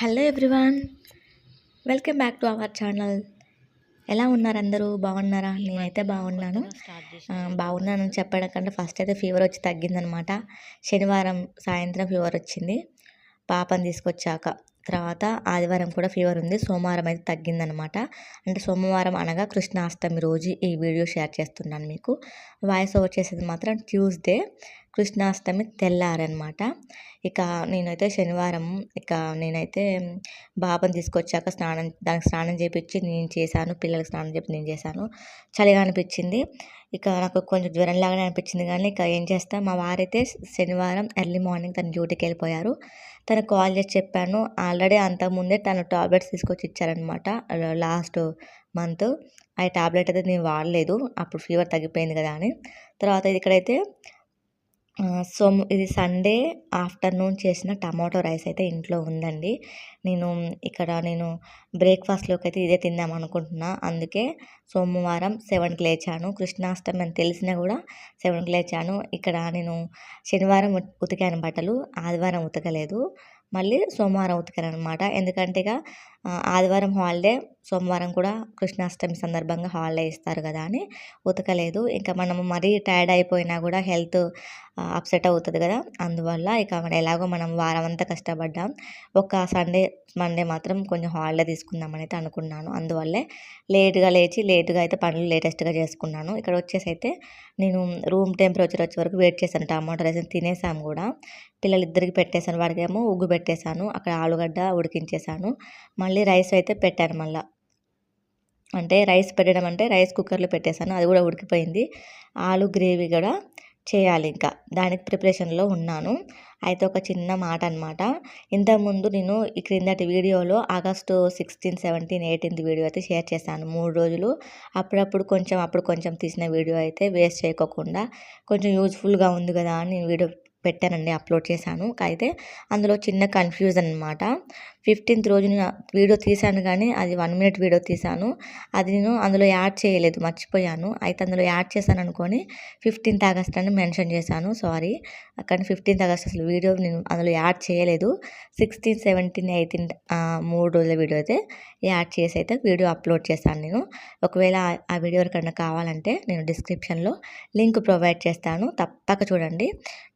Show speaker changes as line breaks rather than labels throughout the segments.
Hello everyone welcome back to our channel. ఎలా ఉన్నారు అందరూ? బాగున్నారా? నేనైతే బాగున్నాను. బాగున్నాను చెప్పడం కంటే ఫస్ట్ అయితే ఫీవర్ వచ్చి తగ్గిందనమాట. శనివారం సాయంత్రం ఫీవర్ వచ్చింది. పాపని తీసుకొచ్చాక. తర్వాత ఆదివారం కూడా ఫీవర్ ఉంది. సోమవారం అయితే తగ్గిందనమాట. అంటే సోమవారం అనగా కృష్ణాష్టమి రోజు ఈ వీడియో షేర్ చేస్తున్నాను మీకు. వాయిస్ ఓవర్ చేసేది మాత్రం ట్యూస్డే కృష్ణాష్టమి తెల్లారనమాట. ఇక నేనైతే శనివారం ఇక నేనైతే బాబుని తీసుకొచ్చాక స్నానం దానికి స్నానం చేపించి నేను చేశాను. పిల్లలకు స్నానం చేపి నేను చేశాను. చలిగా అనిపించింది. ఇక నాకు కొంచెం జ్వరం లాగానే అనిపించింది కానీ ఇక ఏం చేస్తా మా వారైతే శనివారం ఎర్లీ మార్నింగ్ తన డ్యూటీకి వెళ్ళిపోయారు. తను కాల్ చేసి చెప్పాను. ఆల్రెడీ అంతకుముందే తను టాబ్లెట్స్ తీసుకొచ్చి ఇచ్చారనమాట లాస్ట్ మంత్. ఆ టాబ్లెట్ అయితే నేను వాడలేదు. అప్పుడు ఫీవర్ తగ్గిపోయింది కదా అని. తర్వాత ఇది ఇక్కడైతే ఆ, ఇది సండే ఆఫ్టర్నూన్ చేసిన టమాటో రైస్ అయితే ఇంట్లో ఉందండి. నేను ఇక్కడ నేను బ్రేక్ఫాస్ట్లోకి అయితే ఇదే తిందాం అనుకుంటున్నా. అందుకే సోమవారం సెవెన్కి లేచాను. కృష్ణాష్టమి అని తెలిసినా కూడా సెవెన్కి లేచాను. ఇక్కడ నేను శనివారం ఉతికాను బట్టలు. ఆదివారం ఉతకలేదు. మళ్ళీ సోమవారం ఉతికాను అనమాట ఎందుకంటే ఇక ఆదివారం హాలిడే సోమవారం కూడా కృష్ణాష్టమి సందర్భంగా హాలిడే ఇస్తారు కదా అని ఉతకలేదు. ఇంకా మనము మరీ టైర్డ్ అయిపోయినా కూడా హెల్త్ అప్సెట్ అవుతుంది కదా! అందువల్ల ఇక మనం ఎలాగో మనం వారం అంతా కష్టపడ్డాం. ఒక సండే మండే మాత్రం కొంచెం హాలిడే తీసుకుందామని అయితే అనుకున్నాను. అందువల్లే లేట్గా లేచి లేట్గా అయితే పనులు లేటెస్ట్గా చేసుకున్నాను. ఇక్కడ వచ్చేసి అయితే నేను రూమ్ టెంపరేచర్ వచ్చే వరకు వెయిట్ చేశాను. టమాటో రైస్ తినేసాము కూడా. పిల్లలిద్దరికి పెట్టేశాను. వాడికేమో ఉగ్గు పెట్టేశాను. అక్కడ ఆలుగడ్డ ఉడికించేశాను. మళ్ళీ రైస్ అయితే పెట్టాను మళ్ళీ. అంటే రైస్ పెట్టడం అంటే రైస్ కుక్కర్లో పెట్టేశాను. అది కూడా ఉడికిపోయింది. ఆలు గ్రేవీ కూడా చేయాలి ఇంకా. దానికి ప్రిపరేషన్లో ఉన్నాను. అయితే ఒక చిన్న మాట అనమాట ఇంతకుముందు నేను ఈ క్రిందటి వీడియోలో August sixteen seventeen eighteenth video అయితే షేర్ చేశాను. మూడు రోజులు అప్పుడప్పుడు కొంచెం అప్పుడు కొంచెం తీసిన వీడియో అయితే వేస్ట్ చేయకోకుండా కొంచెం యూజ్ఫుల్గా ఉంది కదా అని నేను వీడియో పెట్టానండి అప్లోడ్ చేశాను. అయితే అందులో చిన్న కన్ఫ్యూజన్ అనమాట ఫిఫ్టీన్త్ రోజు నేను వీడియో తీశాను కానీ అది వన్ మినిట్ వీడియో తీశాను. అది నేను అందులో యాడ్ చేయలేదు మర్చిపోయాను. అయితే అందులో యాడ్ చేశాను అనుకొని ఫిఫ్టీన్త్ ఆగస్ట్ అని మెన్షన్ చేశాను. సారీ. కానీ ఫిఫ్టీన్త్ ఆగస్ట్ అసలు వీడియో నేను అందులో యాడ్ చేయలేదు. సిక్స్టీన్ సెవెంటీన్ ఎయిటీన్ మూడు రోజుల వీడియో అయితే యాడ్ చేసి అయితే వీడియో అప్లోడ్ చేశాను నేను. ఒకవేళ ఆ- ఆ వీడియో ఎవరికైనా కావాలంటే నేను డిస్క్రిప్షన్లో లింక్ ప్రొవైడ్ చేస్తాను. తప్పక చూడండి.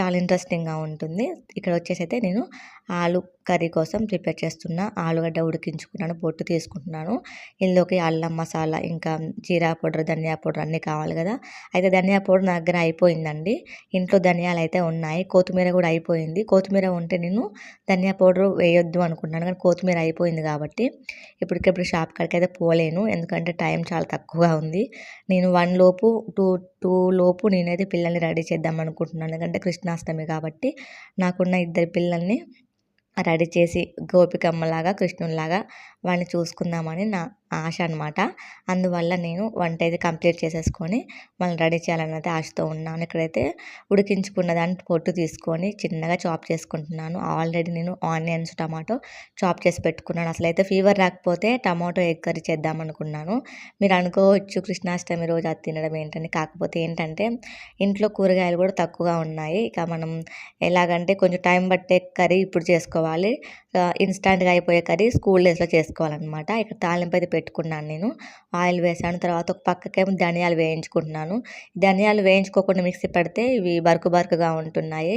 చాలా ఇంట్రెస్టింగ్గా ఉంటుంది. ఇక్కడ వచ్చేసి అయితే నేను ఆలు కర్రీ కోసం ప్రిపేర్ చేస్తున్నా ఆలుగడ్డ ఉడికించుకున్నాను పొట్టు తీసుకుంటున్నాను. ఇందులోకి అల్లం మసాలా ఇంకా జీరా పౌడర్ ధనియా పౌడర్ అన్నీ కావాలి కదా. అయితే ధనియా పౌడర్ నా దగ్గర అయిపోయిందండి. ఇంట్లో ధనియాలు అయితే ఉన్నాయి. కొత్తిమీర కూడా అయిపోయింది. కొత్తిమీర ఉంటే నేను ధనియా పౌడర్ వేయొద్దు అనుకున్నాను కానీ కొత్తిమీర అయిపోయింది కాబట్టి ఇప్పటికిప్పుడు షాప్ కాడికి అయితే పోలేను. ఎందుకంటే టైం చాలా తక్కువగా ఉంది. నేను వన్ లోపు టూ టూ లోపు నేనైతే పిల్లల్ని రెడీ చేద్దాం అనుకుంటున్నాను. ఎందుకంటే కృష్ణాష్టమి కాబట్టి నాకున్న ఇద్దరు పిల్లల్ని రెడీ చేసి గోపికమ్మలాగా కృష్ణునిలాగా వాడిని చూసుకుందామని నా ఆశ అనమాట అందువల్ల నేను వంట అయితే కంప్లీట్ చేసేసుకొని వాళ్ళని రెడీ చేయాలన్నది ఆశతో ఉన్నాను. ఇక్కడైతే ఉడికించుకున్న దాన్ని పొట్టు తీసుకొని చిన్నగా చాప్ చేసుకుంటున్నాను. ఆల్రెడీ నేను ఆనియన్స్ టమాటో చాప్ చేసి పెట్టుకున్నాను. అసలు అయితే ఫీవర్ రాకపోతే టమాటో ఎగ్ కర్రీ చేద్దాం అనుకున్నాను. మీరు అనుకోవచ్చు కృష్ణాష్టమి రోజు అది తినడం ఏంటని. కాకపోతే ఏంటంటే ఇంట్లో కూరగాయలు కూడా తక్కువగా ఉన్నాయి. ఇక మనం ఎలాగంటే కొంచెం టైం పట్టే కర్రీ ఇప్పుడు చేసుకోవాలి. ఇన్స్టాంట్గా అయిపోయే కర్రీ స్కూల్ డేస్లో చేసుకోవాలన్నమాట. ఇక్కడ తాలింపు అయితే పెట్టుకున్నాను నేను. ఆయిల్ వేసాను. తర్వాత ఒక పక్కకేమో ధనియాలు వేయించుకుంటున్నాను. ధనియాలు వేయించుకోకుండా మిక్సీ పెడితే ఇవి బరుకు బరుకుగా ఉంటున్నాయి.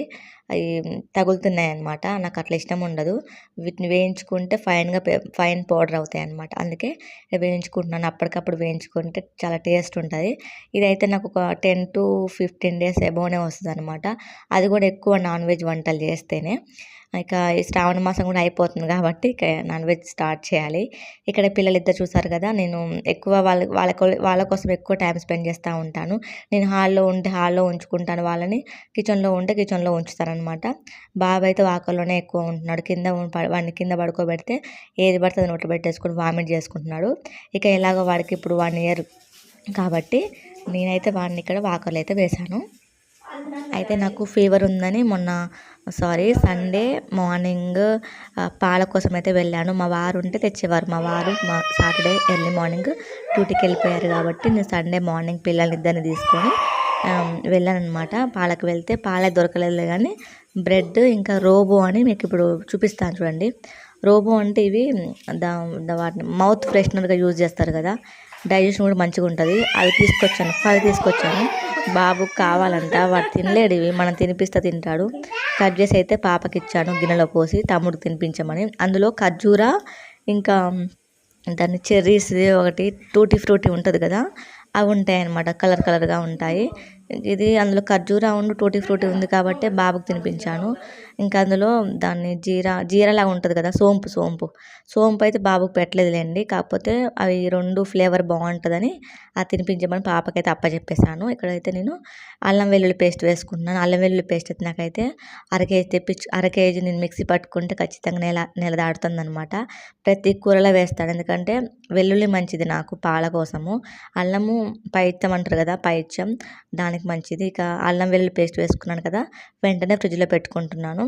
అవి తగులుతున్నాయి అనమాట నాకు అట్లా ఇష్టం ఉండదు. వీటిని వేయించుకుంటే ఫైన్గా ఫైన్ పౌడర్ అవుతాయి అనమాట అందుకే వేయించుకుంటున్నాను. అప్పటికప్పుడు వేయించుకుంటే చాలా టేస్ట్ ఉంటుంది. ఇదైతే నాకు ఒక టెన్ టు ఫిఫ్టీన్ డేస్ ఎబోనే వస్తుంది అనమాట అది కూడా ఎక్కువ నాన్ వెజ్ వంటలు చేస్తేనే. ఇక ఈ శ్రావణ మాసం కూడా అయిపోతుంది కాబట్టి ఇక నాన్ వెజ్ స్టార్ట్ చేయాలి. ఇక్కడ పిల్లలు ఇద్దరు చూసారు కదా నేను ఎక్కువ వాళ్ళ వాళ్ళ వాళ్ళ కోసం ఎక్కువ టైం స్పెండ్ చేస్తూ ఉంటాను. నేను హాల్లో ఉంటే హాల్లో ఉంచుకుంటాను వాళ్ళని కిచెన్లో ఉంటే కిచెన్లో ఉంచుతాను అనమాట. బాబు అయితే వాకల్లోనే ఎక్కువ ఉంటున్నాడు. కింద వాడిని కింద పడుకోబెడితే ఏది పడితే అది నోట్లో పెట్టేసుకొని వామిట్ చేసుకుంటున్నాడు. ఇక ఎలాగో వాడికి ఇప్పుడు వన్ ఇయర్ కాబట్టి నేనైతే వాడిని ఇక్కడ వాకర్లు అయితే వేశాను. అయితే నాకు ఫీవర్ ఉందని మొన్న సారీ సండే మార్నింగ్ పాల కోసం అయితే వెళ్ళాను. మా వారు ఉంటే తెచ్చేవారు. మా వారు మా సాటర్డే ఎర్లీ మార్నింగ్ డ్యూటీకి వెళ్ళిపోయారు కాబట్టి నేను సండే మార్నింగ్ పిల్లల్ని ఇద్దరిని తీసుకొని వెళ్ళాను అనమాట పాలకు వెళ్తే పాలే దొరకలేదు కానీ బ్రెడ్ ఇంకా రోబో అని మీకు ఇప్పుడు చూపిస్తాను చూడండి. రోబో అంటే ఇవి దా దా- వాటిని మౌత్ ఫ్రెషనర్గా యూజ్ చేస్తారు కదా. డైజెషన్ కూడా మంచిగా ఉంటుంది. అది తీసుకొచ్చాను పది తీసుకొచ్చాను. బాబుకి కావాలంట వాడు తినలేడు ఇవి మనం తినిపిస్తే తింటాడు. కట్ చేసి అయితే పాపకి ఇచ్చాను గిన్నెలో పోసి తమ్ముడికి తినిపించమని. అందులో ఖర్జూర ఇంకా దాన్ని చెర్రీస్ ఒకటి టూటీ ఫ్రూటీ ఉంటుంది కదా. అవి ఉంటాయి అన్నమాట కలర్ కలర్గా ఉంటాయి. ఇది అందులో ఖర్జూరా ఉండు టూటీ ఫ్రూటీ ఉంది కాబట్టి బాబుకి తినిపించాను. ఇంకా అందులో దాన్ని జీరా జీరాలాగా ఉంటుంది కదా సోంపు సోంపు. సోంపు అయితే బాబుకి పెట్టలేదులేండి. కాకపోతే అవి రెండు ఫ్లేవర్ బాగుంటుందని అది తినిపించమని పాపకైతే అప్పచెప్పేశాను ఇక్కడైతే నేను అల్లం వెల్లుల్లి పేస్ట్ వేసుకున్నాను అల్లం వెల్లుల్లి పేస్ట్ అయితే నాకైతే అర కేజీ తెప్పించి అర కేజీ నేను మిక్సీ పట్టుకుంటే ఖచ్చితంగా నెల నెల అనమాట ప్రతి కూరలో వేస్తాను. ఎందుకంటే వెల్లుల్లి మంచిది నాకు పాల కోసము. అల్లము పైత్యం అంటారు కదా పైత్యం దానికి మంచిది. ఇక అల్లం వెల్లుల్లి పేస్ట్ వేసుకున్నాను కదా వెంటనే ఫ్రిడ్జ్లో పెట్టుకుంటున్నాను.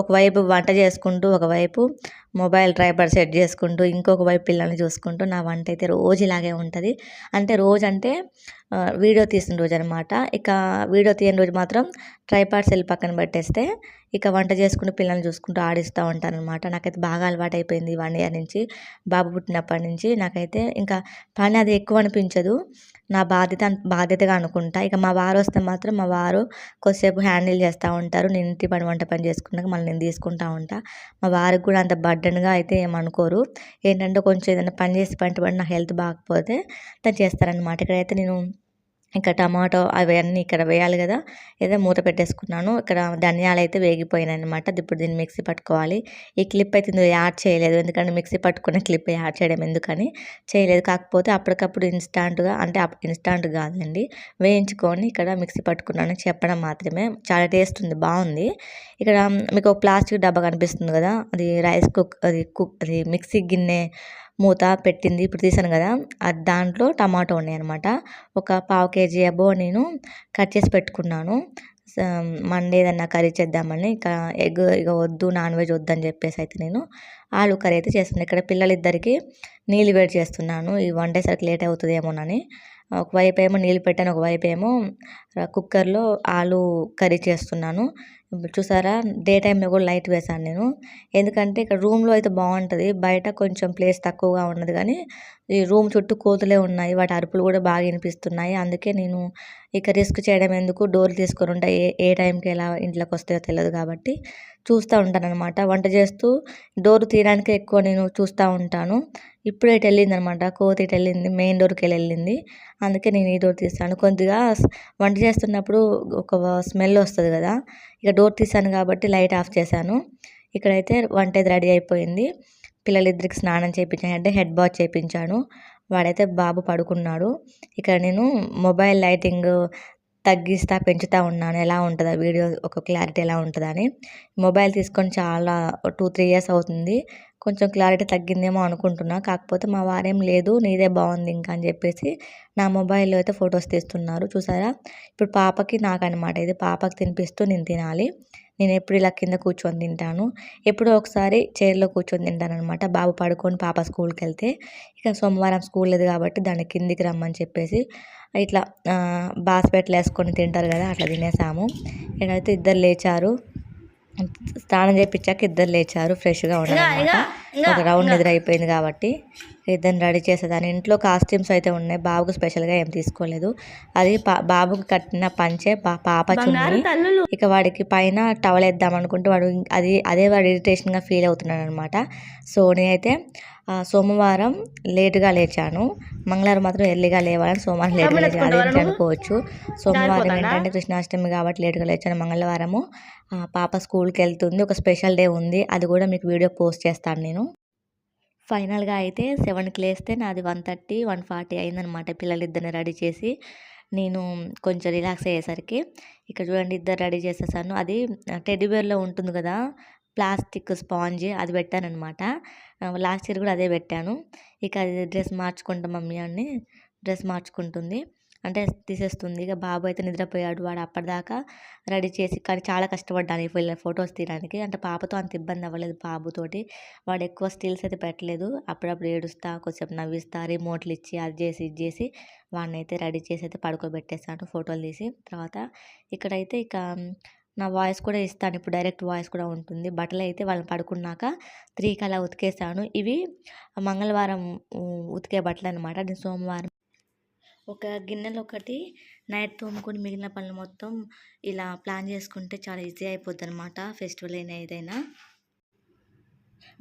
ఒకవైపు వంట చేసుకుంటూ ఒకవైపు మొబైల్ ట్రైపర్ సెట్ చేసుకుంటూ ఇంకొక వైపు పిల్లల్ని చూసుకుంటూ నా వంట అయితే రోజు ఇలాగే ఉంటుంది. అంటే రోజు అంటే వీడియో తీసిన రోజు అనమాట ఇక వీడియో తీయని రోజు మాత్రం ట్రైపాడ్ సెల్ పక్కన పెట్టేస్తే ఇక వంట చేసుకుంటూ పిల్లల్ని చూసుకుంటూ ఆడిస్తూ ఉంటాను అనమాట నాకైతే బాగా అలవాటు అయిపోయింది వన్ ఇయర్ నుంచి. బాబు పుట్టినప్పటి నుంచి నాకైతే ఇంకా పని అది ఎక్కువ అనిపించదు. నా బాధ్యత బాధ్యతగా అనుకుంటా. ఇక మా వారు వస్తే మాత్రం మా వారు కొద్దిసేపు హ్యాండిల్ చేస్తూ ఉంటారు. నేను ఇంటి పని వంట పని చేసుకున్నాక మళ్ళీ నేను తీసుకుంటా ఉంటా. మా వారికి కూడా అంత బర్డన్గా అయితే ఏమనుకోరు ఏంటంటే కొంచెం ఏదైనా పని చేసి పంట పడి నా హెల్త్ బాగపోతే తను చేస్తారనమాట ఇక్కడైతే నేను ఇంకా టమాటో అవన్నీ ఇక్కడ వేయాలి కదా. ఏదో మూత పెట్టేసుకున్నాను. ఇక్కడ ధనియాలు అయితే వేగిపోయినాయి అనమాట ఇప్పుడు దీన్ని మిక్సీ పట్టుకోవాలి. ఈ క్లిప్ అయితే ఇందులో యాడ్ చేయలేదు. ఎందుకంటే మిక్సీ పట్టుకునే క్లిప్ యాడ్ చేయడం ఎందుకని చేయలేదు. కాకపోతే అప్పటికప్పుడు ఇన్స్టాంట్గా అంటే ఇన్స్టాంట్ కాదండి. వేయించుకొని ఇక్కడ మిక్సీ పట్టుకున్నాను చెప్పడం మాత్రమే. చాలా టేస్ట్ ఉంది. బాగుంది. ఇక్కడ మీకు ఒక ప్లాస్టిక్ డబ్బా కనిపిస్తుంది కదా. అది రైస్ కుక్ అది కుక్ అది మిక్సీ గిన్నె మూత పెట్టింది. ఇప్పుడు తీసాను కదా. అది దాంట్లో టమాటో ఉన్నాయి అనమాట ఒక పావు కేజీ అబో నేను కట్ చేసి పెట్టుకున్నాను. మండే ఏదన్నా కర్రీ చేద్దామని ఇక ఎగ్ ఇక వద్దు నాన్ వెజ్ వద్దని చెప్పేసి అయితే నేను ఆలు కర్రీ అయితే చేస్తున్నాను ఇక్కడ పిల్లలిద్దరికి నీళ్ళు వేడి చేస్తున్నాను. ఈ వండేసరికి లేట్ అవుతుందేమోనని. ఒకవైపు ఏమో నీళ్ళు పెట్టాను ఒకవైపు ఏమో కుక్కర్లో ఆలు కర్రీ చేస్తున్నాను. చూసారా? డే టైంలో కూడా లైట్ వేసాను నేను. ఎందుకంటే ఇక్కడ రూమ్లో అయితే బాగుంటుంది. బయట కొంచెం ప్లేస్ తక్కువగా ఉన్నది కానీ ఈ రూమ్ చుట్టూ కోతులే ఉన్నాయి. వాటి అరుపులు కూడా బాగా వినిపిస్తున్నాయి. అందుకే నేను ఇక రిస్క్ చేయడం ఎందుకు? డోర్ తీసుకొని ఉంటాయి ఏ ఏ టైంకి ఎలా ఇంట్లోకి వస్తాయో తెలియదు కాబట్టి చూస్తూ ఉంటాను అనమాట వంట చేస్తూ డోర్ తీయడానికి ఎక్కువ నేను చూస్తూ ఉంటాను. ఇప్పుడు ఇటు వెళ్ళింది అనమాట కోతి ఇటు వెళ్ళింది మెయిన్ డోర్కి వెళ్ళి వెళ్ళింది. అందుకే నేను ఈ డోర్ తీస్తాను. కొద్దిగా వంట చేస్తున్నప్పుడు ఒక స్మెల్ వస్తుంది కదా ఇక డోర్ తీసాను కాబట్టి లైట్ ఆఫ్ చేశాను. ఇక్కడైతే వంట అయితే రెడీ అయిపోయింది. పిల్లలిద్దరికి స్నానం చేయించాను అంటే హెడ్ బాత్ చేయించాను వాడైతే బాబు పడుకున్నాడు. ఇక్కడ నేను మొబైల్ లైటింగ్ తగ్గిస్తా పెంచుతూ ఉన్నాను. ఎలా ఉంటుందా? వీడియో ఒక క్లారిటీ ఎలా ఉంటుందని. మొబైల్ తీసుకొని చాలా టూ త్రీ ఇయర్స్ అవుతుంది. కొంచెం క్లారిటీ తగ్గిందేమో అనుకుంటున్నా. కాకపోతే మా వారేం లేదు నీదే బాగుంది ఇంకా అని చెప్పేసి నా మొబైల్లో అయితే ఫొటోస్ తీస్తున్నారు. చూసారా? ఇప్పుడు పాపకి నాకు అనమాట ఇది పాపకి తినిపిస్తూ నేను తినాలి. నేను ఎప్పుడు ఇలా కింద కూర్చొని తింటాను. ఎప్పుడో ఒకసారి చైర్లో కూర్చొని తింటాను అనమాట బాబు పడుకొని పాప స్కూల్కి వెళ్తే ఇక సోమవారం స్కూల్ లేదు కాబట్టి దాన్ని కిందికి రమ్మని చెప్పేసి ఇట్లా బాస్పెట్లు వేసుకొని తింటారు కదా అట్లా తినేసాము. ఇక్కడైతే ఇద్దరు లేచారు. స్నానం చేయించాక ఇద్దరు లేచారు ఫ్రెష్గా ఉన్నారన్నమాట. ఒక రౌండ్ నిద్ర అయిపోయింది కాబట్టి ఇద్దరిని రెడీ చేసేదాన్ని. ఇంట్లో కాస్ట్యూమ్స్ అయితే ఉన్నాయి. బాబుకు స్పెషల్గా ఏం తీసుకోలేదు. అది పా బాబుకి కట్టిన పంచే పాప చున్నీ ఇక వాడికి పైన టవల్ వేద్దాం అనుకుంటే వాడు అది అదే వాడు ఇరిటేషన్గా ఫీల్ అవుతున్నాడు అనమాట సో నేనైతే సోమవారం లేటుగా లేచాను. మంగళవారం మాత్రం ఎర్లీగా లేవాలని సోమవారం లేటుగా లేచాను. అదేంటి అనుకోవచ్చు సోమవారం ఏంటంటే కృష్ణాష్టమి కాబట్టి లేటుగా లేచాను. మంగళవారము పాప స్కూల్కి వెళ్తుంది. ఒక స్పెషల్ డే ఉంది. అది కూడా మీకు వీడియో పోస్ట్ చేస్తాను నేను. ఫైనల్గా అయితే సెవెన్కి లేస్తే నాది వన్ థర్టీ వన్ ఫార్టీ అయిందనమాట పిల్లలిద్దరిని రెడీ చేసి. నేను కొంచెం రిలాక్స్ అయ్యేసరికి ఇక్కడ చూడండి ఇద్దరు రెడీ చేసేసాను. అది టెడ్డీబేర్లో ఉంటుంది కదా ప్లాస్టిక్ స్పాంజ్ అది పెట్టానమాట లాస్ట్ ఇయర్ కూడా అదే పెట్టాను. ఇక అది డ్రెస్ మార్చుకుంటాం మమ్మీ అని డ్రెస్ మార్చుకుంటుంది. అంటే తీసేస్తుంది. ఇక బాబు అయితే నిద్రపోయాడు. వాడు అప్పటిదాకా రెడీ చేసి కానీ చాలా కష్టపడ్డాను వీళ్ళ ఫొటోస్ తీయడానికి. అంటే పాపతో అంత ఇబ్బంది అవ్వలేదు బాబుతోటి. వాడు ఎక్కువ స్టిల్స్ అయితే పెట్టలేదు. అప్పుడప్పుడు ఏడుస్తా కొంచెం నవ్విస్తా రిమోట్లు ఇచ్చి అది చేసి ఇది చేసి వాడిని అయితే రెడీ చేసి అయితే పడుకోబెట్టేస్తాను ఫోటోలు తీసి. తర్వాత ఇక్కడైతే ఇక నా వాయిస్ కూడా ఇస్తాను. ఇప్పుడు డైరెక్ట్ వాయిస్ కూడా ఉంటుంది. బట్టలు అయితే వాళ్ళని పడుకున్నాక త్రీకి అలా ఉతికేసాను ఇవి మంగళవారం ఉతికే బట్టలు అనమాట నేను సోమవారం ఒక గిన్నెలో ఒకటి నైట్ తోముకొని మిగిలిన పనులు మొత్తం ఇలా ప్లాన్ చేసుకుంటే చాలా ఈజీ అయిపోద్ది అనమాట ఫెస్టివల్ అయినా ఏదైనా.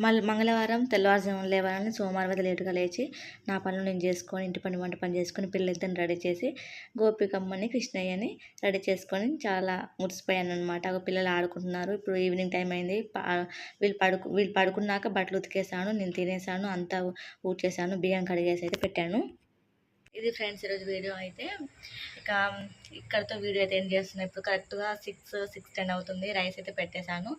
మళ్ళీ మంగళవారం తెల్లవారుజామున లేవాలని సోమవారం అయితే లేటుగా లేచి నా పనులు నేను చేసుకొని ఇంటి పని వంట పని చేసుకొని పిల్లలిద్దరిని రెడీ చేసి గోపికమ్మని కృష్ణయ్యని రెడీ చేసుకొని చాలా మురిసిపోయాను అనమాట పిల్లలు ఆడుకుంటున్నారు. ఇప్పుడు ఈవినింగ్ టైం అయింది. వీళ్ళు పడుకు వీళ్ళు పడుకున్నాక బట్టలు ఉతికేసాను నేను తినేసాను అంతా ఊడ్చేసాను బియ్యం కడిగేసి అయితే పెట్టాను. ఇది ఫ్రెండ్స్ ఈరోజు వీడియో అయితే ఇక ఇక్కడతో వీడియో అయితే ఎండ్ చేస్తున్నాను ఇప్పుడు కరెక్ట్గా సిక్స్ సిక్స్ టెన్ అవుతుంది. రైస్ అయితే పెట్టేశాను.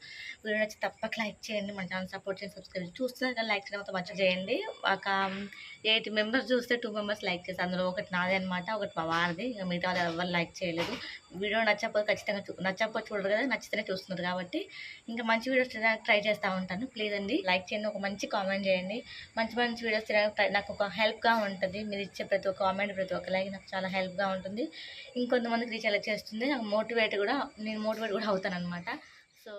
వీడియో నచ్చి తప్పక లైక్ చేయండి. మన ఛానల్ సపోర్ట్ చేయండి. సబ్స్క్రైబ్ చూస్తున్నారు కానీ లైక్ చేయడం మాత్రం మర్చి చేయండి. ఒక ఎయిట్ మెంబర్స్ చూస్తే టూ మెంబర్స్ లైక్ చేస్తారు అందులో ఒకటి నాదే అనమాట ఒకటి మా వారిది. ఇంకా మిగతా వాళ్ళు ఎవరు లైక్ చేయలేదు. వీడియో నచ్చకపోతే ఖచ్చితంగా చూ నచ్చకపోతే చూడరు కదా నచ్చితేనే చూస్తున్నారు కాబట్టి. ఇంకా మంచి వీడియోస్ తినడానికి ట్రై చేస్తూ ఉంటాను. ప్లీజ్ అండి లైక్ చేయండి. ఒక మంచి కామెంట్ చేయండి. మంచి మంచి వీడియోస్ తినడానికి నాకు ఒక హెల్ప్గా ఉంటుంది. మీరు ఇచ్చే ప్రతి ఒక్క కామెంట్ ప్రతి ఒక్క లైక్ నాకు చాలా హెల్ప్గా ఉంటుంది. కొంతమందికి రీచ్ అలా చేస్తుంది. నాకు మోటివేట్ కూడా నేను మోటివేట్ కూడా అవుతాను అనమాట సో